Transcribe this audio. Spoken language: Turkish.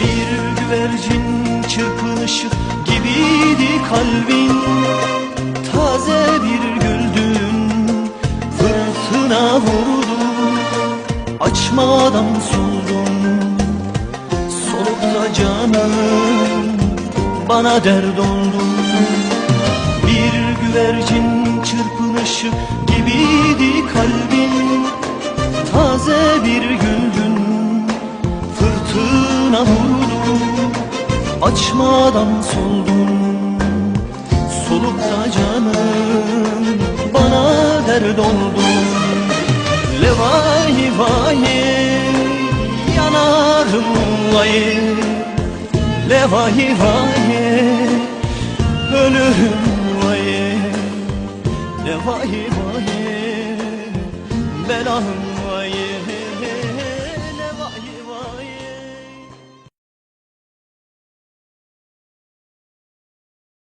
Bir güvercin çırpınışı gibiydi kalbin. Taze bir güldün fırtına vurdu. Açmadan soldun solukta canım Bana dert oldun Bir güvercin çırpınışı gibiydi kalbin. Taze bir güldün Fırtına vurdu Açmadan soldun Solukta canım Bana dert oldun Levahi vahi Yanarım vahi Levahi vahi Ölürüm vahi Levahi vahi Belalım